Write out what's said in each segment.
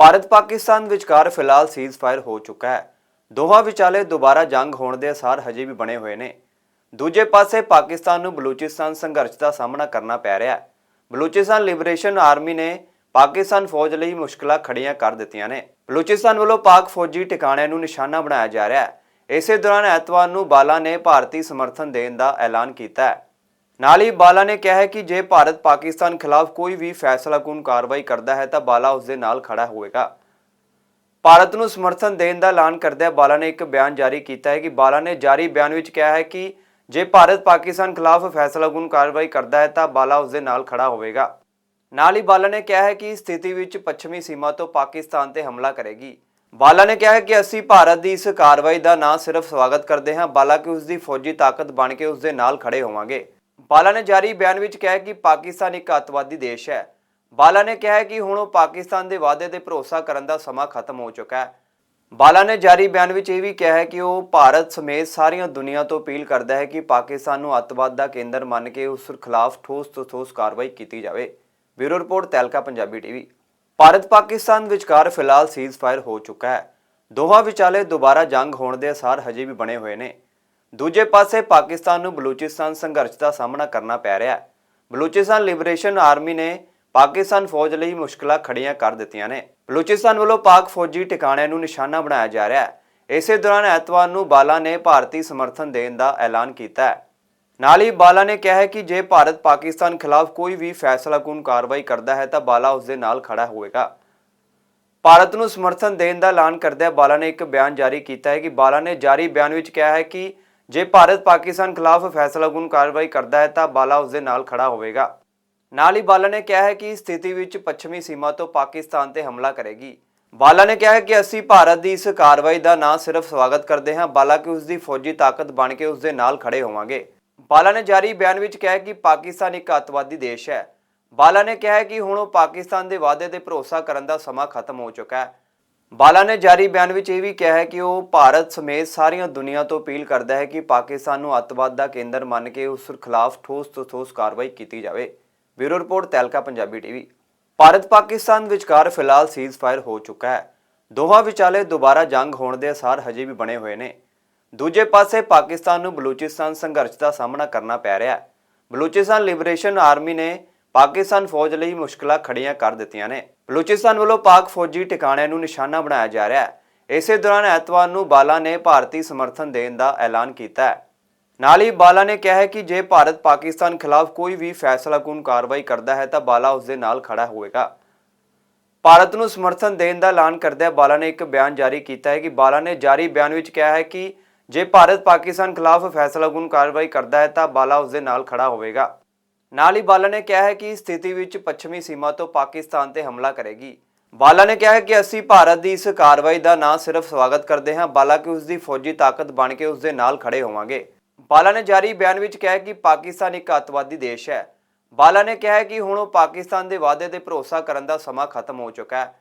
ਭਾਰਤ ਪਾਕਿਸਤਾਨ ਵਿਚਕਾਰ ਫਿਲਹਾਲ ਸੀਜ਼ਫਾਇਰ ਹੋ ਚੁੱਕਾ ਹੈ। ਦੋਹਾਂ ਵਿਚਾਲੇ ਦੁਬਾਰਾ ਜੰਗ ਹੋਣ ਦੇ ਅਸਾਰ ਹਜੇ ਵੀ ਬਣੇ ਹੋਏ ਨੇ। ਦੂਜੇ ਪਾਸੇ ਪਾਕਿਸਤਾਨ ਨੂੰ ਬਲੂਚਿਸਤਾਨ ਸੰਘਰਸ਼ ਦਾ ਸਾਹਮਣਾ ਕਰਨਾ ਪੈ ਰਿਹਾ ਹੈ। ਬਲੂਚਿਸਤਾਨ ਲਿਬਰੇਸ਼ਨ ਆਰਮੀ ਨੇ ਪਾਕਿਸਤਾਨ ਫੌਜ ਲਈ ਮੁਸ਼ਕਲਾਂ ਖੜੀਆਂ ਕਰ ਦਿੱਤੀਆਂ ਨੇ। ਬਲੂਚਿਸਤਾਨ ਵੱਲੋਂ ਪਾਕ ਫੌਜੀ ਟਿਕਾਣਿਆਂ ਨੂੰ ਨਿਸ਼ਾਨਾ ਬਣਾਇਆ ਜਾ ਰਿਹਾ ਹੈ। ਇਸੇ ਦੌਰਾਨ ਐਤਵਾਰ ਨੂੰ ਬਾਲਾ ਨੇ ਭਾਰਤੀ ਸਮਰਥਨ ਦੇਣ ਦਾ ਐਲਾਨ ਕੀਤਾ ਹੈ। ਨਾਲ ਹੀ ਬਾਲਾ ਨੇ ਕਿਹਾ ਹੈ ਕਿ ਜੇ ਭਾਰਤ ਪਾਕਿਸਤਾਨ ਖਿਲਾਫ ਕੋਈ ਵੀ ਫੈਸਲਾਕੁਨ ਕਾਰਵਾਈ ਕਰਦਾ ਹੈ, ਤਾਂ ਬਾਲਾ ਉਸ ਦੇ ਨਾਲ ਖੜਾ ਹੋਵੇਗਾ। ਭਾਰਤ ਨੂੰ ਸਮਰਥਨ ਦੇਣ ਦਾ ਐਲਾਨ ਕਰਦਿਆਂ ਬਾਲਾ ਨੇ ਇੱਕ ਬਿਆਨ ਜਾਰੀ ਕੀਤਾ ਹੈ ਕਿ ਬਾਲਾ ਨੇ ਜਾਰੀ ਬਿਆਨ ਵਿੱਚ ਕਿਹਾ ਹੈ ਕਿ ਜੇ ਭਾਰਤ ਪਾਕਿਸਤਾਨ ਖਿਲਾਫ ਫੈਸਲਾਕੁਨ ਕਾਰਵਾਈ ਕਰਦਾ ਹੈ, ਤਾਂ ਬਾਲਾ ਉਸ ਦੇ ਨਾਲ ਖੜਾ ਹੋਵੇਗਾ। ਨਾਲ ਹੀ ਬਾਲਾ ਨੇ ਕਿਹਾ ਹੈ ਕਿ ਸਥਿਤੀ ਵਿੱਚ ਪੱਛਮੀ ਸੀਮਾ ਤੋਂ ਪਾਕਿਸਤਾਨ ਤੇ ਹਮਲਾ ਕਰੇਗੀ। ਬਾਲਾ ਨੇ ਕਿਹਾ ਹੈ ਕਿ ਅਸੀਂ ਭਾਰਤ ਦੀ ਇਸ ਕਾਰਵਾਈ ਦਾ ਨਾ ਸਿਰਫ ਸਵਾਗਤ ਕਰਦੇ ਹਾਂ ਬਲਕਿ ਉਸ ਦੀ ਫੌਜੀ ਤਾਕਤ ਬਣ ਕੇ ਉਸ ਦੇ ਨਾਲ ਖੜੇ ਹੋਵਾਂਗੇ। ਬਾਲਾ ਨੇ ਜਾਰੀ ਬਿਆਨ ਵਿੱਚ ਕਿਹਾ ਕਿ ਪਾਕਿਸਤਾਨ ਇੱਕ ਅੱਤਵਾਦੀ ਦੇਸ਼ ਹੈ। ਬਾਲਾ ਨੇ ਕਿਹਾ ਕਿ ਹੁਣ ਉਹ ਪਾਕਿਸਤਾਨ ਦੇ ਵਾਅਦੇ ਤੇ ਭਰੋਸਾ ਕਰਨ ਦਾ ਸਮਾਂ ਖਤਮ ਹੋ ਚੁੱਕਾ ਹੈ। ਬਾਲਾ ਨੇ ਜਾਰੀ ਬਿਆਨ ਵਿੱਚ ਇਹ ਵੀ ਕਿਹਾ ਹੈ ਕਿ ਉਹ ਭਾਰਤ ਸਮੇਤ ਸਾਰੀਆਂ ਦੁਨੀਆ ਤੋਂ ਅਪੀਲ ਕਰਦਾ ਹੈ ਕਿ ਪਾਕਿਸਤਾਨ ਨੂੰ ਅੱਤਵਾਦ ਦਾ ਕੇਂਦਰ ਮੰਨ ਕੇ ਉਸ ਖਿਲਾਫ ਠੋਸ ਤੋਂ ਠੋਸ ਕਾਰਵਾਈ ਕੀਤੀ ਜਾਵੇ। ਬਿਊਰੋ ਰਿਪੋਰਟ, ਤੈਲਕਾ, ਪੰਜਾਬੀ ਟੀਵੀ। ਭਾਰਤ ਪਾਕਿਸਤਾਨ ਵਿਚਕਾਰ ਫਿਲਹਾਲ ਸੀਜ਼ਫਾਇਰ ਹੋ ਚੁੱਕਾ ਹੈ। ਦੋਹਾਂ ਵਿਚਾਲੇ ਦੁਬਾਰਾ ਜੰਗ ਹੋਣ ਦੇ ਅਸਾਰ ਹਜੇ ਵੀ ਬਣੇ ਹੋਏ ਨੇ। ਦੂਜੇ ਪਾਸੇ ਪਾਕਿਸਤਾਨ ਨੂੰ ਬਲੂਚਿਸਤਾਨ ਸੰਘਰਸ਼ ਦਾ ਸਾਹਮਣਾ ਕਰਨਾ ਪੈ ਰਿਹਾ ਹੈ। ਬਲੂਚਿਸਤਾਨ ਲਿਬਰੇਸ਼ਨ ਆਰਮੀ ਨੇ ਪਾਕਿਸਤਾਨ ਫੌਜ ਲਈ ਮੁਸ਼ਕਲਾਂ ਖੜੀਆਂ ਕਰ ਦਿੱਤੀਆਂ ਨੇ। ਬਲੂਚਿਸਤਾਨ ਵੱਲੋਂ ਪਾਕ ਫੌਜੀ ਟਿਕਾਣਿਆਂ ਨੂੰ ਨਿਸ਼ਾਨਾ ਬਣਾਇਆ ਜਾ ਰਿਹਾ ਹੈ। ਇਸੇ ਦੌਰਾਨ ਐਤਵਾਰ ਨੂੰ ਬਾਲਾ ਨੇ ਭਾਰਤੀ ਸਮਰਥਨ ਦੇਣ ਦਾ ਐਲਾਨ ਕੀਤਾ ਹੈ। ਨਾਲ ਹੀ ਬਾਲਾ ਨੇ ਕਿਹਾ ਹੈ ਕਿ ਜੇ ਭਾਰਤ ਪਾਕਿਸਤਾਨ ਖਿਲਾਫ ਕੋਈ ਵੀ ਫੈਸਲਾਕੁਨ ਕਾਰਵਾਈ ਕਰਦਾ ਹੈ ਤਾਂ ਬਾਲਾ ਉਸ ਦੇ ਨਾਲ ਖੜਾ ਹੋਵੇਗਾ। ਭਾਰਤ ਨੂੰ ਸਮਰਥਨ ਦੇਣ ਦਾ ਐਲਾਨ ਕਰਦਿਆਂ ਬਾਲਾ ਨੇ ਇੱਕ ਬਿਆਨ ਜਾਰੀ ਕੀਤਾ ਹੈ ਕਿ ਬਾਲਾ ਨੇ ਜਾਰੀ ਬਿਆਨ ਵਿੱਚ ਕਿਹਾ ਹੈ ਕਿ ਜੇ ਭਾਰਤ ਪਾਕਿਸਤਾਨ ਖਿਲਾਫ ਫੈਸਲਾਕੁਨ ਕਾਰਵਾਈ ਕਰਦਾ ਹੈ ਤਾਂ ਬਾਲਾ ਉਸ ਦੇ ਨਾਲ ਖੜਾ ਹੋਵੇਗਾ। ਨਾਲ ਹੀ ਬਾਲਾ ਨੇ ਕਿਹਾ ਹੈ ਕਿ ਇਸ ਸਥਿਤੀ ਵਿੱਚ ਪੱਛਮੀ ਸੀਮਾ ਤੋਂ ਪਾਕਿਸਤਾਨ ਤੇ ਹਮਲਾ ਕਰੇਗੀ। ਬਾਲਾ ਨੇ ਕਿਹਾ ਕਿ ਅਸੀਂ ਭਾਰਤ ਦੀ ਇਸ ਕਾਰਵਾਈ ਦਾ ਨਾ ਸਿਰਫ ਸਵਾਗਤ ਕਰਦੇ ਹਾਂ ਬਲਕਿ ਉਸ ਦੀ ਫੌਜੀ ਤਾਕਤ ਬਣ ਕੇ ਉਸ ਦੇ ਨਾਲ ਖੜੇ ਹੋਵਾਂਗੇ। ਬਾਲਾ ਨੇ ਜਾਰੀ ਬਿਆਨ ਵਿੱਚ ਕਿਹਾ ਕਿ ਪਾਕਿਸਤਾਨ ਇੱਕ ਅੱਤਵਾਦੀ ਦੇਸ਼ ਹੈ। ਬਾਲਾ ਨੇ ਕਿਹਾ ਕਿ ਹੁਣ ਉਹ ਪਾਕਿਸਤਾਨ ਦੇ ਵਾਅਦੇ ਤੇ ਭਰੋਸਾ ਕਰਨ ਦਾ ਸਮਾਂ ਖਤਮ ਹੋ ਚੁੱਕਾ ਹੈ। ਬਾਲਾ ਨੇ ਜਾਰੀ ਬਿਆਨ ਵਿੱਚ ਇਹ ਵੀ ਕਿਹਾ ਹੈ ਕਿ ਉਹ ਭਾਰਤ ਸਮੇਤ ਸਾਰੀਆਂ ਦੁਨੀਆ ਤੋਂ ਅਪੀਲ ਕਰਦਾ ਹੈ ਕਿ ਪਾਕਿਸਤਾਨ ਨੂੰ ਅੱਤਵਾਦ ਦਾ ਕੇਂਦਰ ਮੰਨ ਕੇ ਉਸ ਖਿਲਾਫ ਠੋਸ ਤੋਂ ਠੋਸ ਕਾਰਵਾਈ ਕੀਤੀ ਜਾਵੇ। ਬਿਊਰੋ ਰਿਪੋਰਟ, ਤੈਲਕਾ, ਪੰਜਾਬੀ ਟੀਵੀ। ਭਾਰਤ ਪਾਕਿਸਤਾਨ ਵਿਚਕਾਰ ਫਿਲਹਾਲ ਸੀਜ਼ਫਾਇਰ ਹੋ ਚੁੱਕਾ ਹੈ। ਦੋਹਾਂ ਵਿਚਾਲੇ ਦੁਬਾਰਾ ਜੰਗ ਹੋਣ ਦੇ ਅਸਾਰ ਹਜੇ ਵੀ ਬਣੇ ਹੋਏ ਨੇ। ਦੂਜੇ ਪਾਸੇ ਪਾਕਿਸਤਾਨ ਨੂੰ ਬਲੂਚਿਸਤਾਨ ਸੰਘਰਸ਼ ਦਾ ਸਾਹਮਣਾ ਕਰਨਾ ਪੈ ਰਿਹਾ ਹੈ। ਬਲੂਚਿਸਤਾਨ ਲਿਬਰੇਸ਼ਨ ਆਰਮੀ ਨੇ ਪਾਕਿਸਤਾਨ ਫੌਜ ਲਈ ਮੁਸ਼ਕਲਾਂ ਖੜੀਆਂ ਕਰ ਦਿੱਤੀਆਂ ਨੇ। ਬਿਊਰੋ ਬਲੂਚਿਸਤਾਨ ਵੱਲੋਂ ਪਾਕ ਫੌਜੀ ਟਿਕਾਣਿਆਂ ਨੂੰ ਨਿਸ਼ਾਨਾ ਬਣਾਇਆ ਜਾ ਰਿਹਾ ਹੈ। ਇਸੇ ਦੌਰਾਨ ਐਤਵਾਰ ਨੂੰ ਬਾਲਾ ਨੇ ਭਾਰਤੀ ਸਮਰਥਨ ਦੇਣ ਦਾ ਐਲਾਨ ਕੀਤਾ ਹੈ। ਨਾਲ ਹੀ ਬਾਲਾ ਨੇ ਕਿਹਾ ਹੈ ਕਿ ਜੇ ਭਾਰਤ ਪਾਕਿਸਤਾਨ ਖਿਲਾਫ ਕੋਈ ਵੀ ਫੈਸਲਾਕੁਨ ਕਾਰਵਾਈ ਕਰਦਾ ਹੈ ਤਾਂ ਬਾਲਾ ਉਸ ਦੇ ਨਾਲ ਖੜਾ ਹੋਵੇਗਾ। ਭਾਰਤ ਨੂੰ ਸਮਰਥਨ ਦੇਣ ਦਾ ਐਲਾਨ ਕਰਦਿਆਂ ਬਾਲਾ ਨੇ ਇੱਕ ਬਿਆਨ ਜਾਰੀ ਕੀਤਾ ਹੈ ਕਿ ਬਾਲਾ ਨੇ ਜਾਰੀ ਬਿਆਨ ਵਿੱਚ ਕਿਹਾ ਹੈ ਕਿ ਜੇ ਭਾਰਤ ਪਾਕਿਸਤਾਨ ਖਿਲਾਫ ਫੈਸਲਾਕੁਨ ਕਾਰਵਾਈ ਕਰਦਾ ਹੈ ਤਾਂ ਬਾਲਾ ਉਸ ਦੇ ਨਾਲ ਖੜਾ ਹੋਵੇਗਾ। ਨਾਲ ਹੀ ਬਾਲਾ ਨੇ ਕਿਹਾ ਹੈ ਕਿ ਸਥਿਤੀ ਵਿੱਚ ਪੱਛਮੀ ਸੀਮਾ ਤੋਂ ਪਾਕਿਸਤਾਨ ਤੇ ਹਮਲਾ ਕਰੇਗੀ। ਬਾਲਾ ਨੇ ਕਿਹਾ ਹੈ ਕਿ ਅਸੀਂ ਭਾਰਤ ਦੀ ਇਸ ਕਾਰਵਾਈ ਦਾ ਨਾ ਸਿਰਫ ਸਵਾਗਤ ਕਰਦੇ ਹਾਂ ਬਲਕਿ ਉਸ ਦੀ ਫੌਜੀ ਤਾਕਤ ਬਣ ਕੇ ਉਸ ਦੇ ਨਾਲ ਖੜੇ ਹੋਵਾਂਗੇ। ਬਾਲਾ ਨੇ ਜਾਰੀ ਬਿਆਨ ਵਿੱਚ ਕਿਹਾ ਕਿ ਪਾਕਿਸਤਾਨ ਇੱਕ ਅੱਤਵਾਦੀ ਦੇਸ਼ ਹੈ। ਬਾਲਾ ਨੇ ਕਿਹਾ ਕਿ ਹੁਣ ਉਹ ਪਾਕਿਸਤਾਨ ਦੇ ਵਾਅਦੇ ਤੇ ਭਰੋਸਾ ਕਰਨ ਦਾ ਸਮਾਂ ਖਤਮ ਹੋ ਚੁੱਕਾ ਹੈ।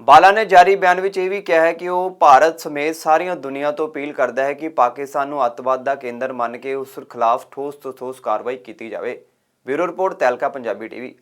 ਬਾਲਾ ਨੇ ਜਾਰੀ ਬਿਆਨ ਵਿੱਚ ਇਹ ਵੀ ਕਿਹਾ ਹੈ ਕਿ ਉਹ ਭਾਰਤ ਸਮੇਤ ਸਾਰੀਆਂ ਦੁਨੀਆ ਤੋਂ ਅਪੀਲ ਕਰਦਾ ਹੈ ਕਿ ਪਾਕਿਸਤਾਨ ਨੂੰ ਅੱਤਵਾਦ ਦਾ ਕੇਂਦਰ ਮੰਨ ਕੇ ਉਸ ਖਿਲਾਫ ਠੋਸ ਤੋਂ ਠੋਸ ਕਾਰਵਾਈ ਕੀਤੀ ਜਾਵੇ। ਬਿਊਰੋ ਰਿਪੋਰਟ ਤੈਲਕਾ ਪੰਜਾਬੀ ਟੀਵੀ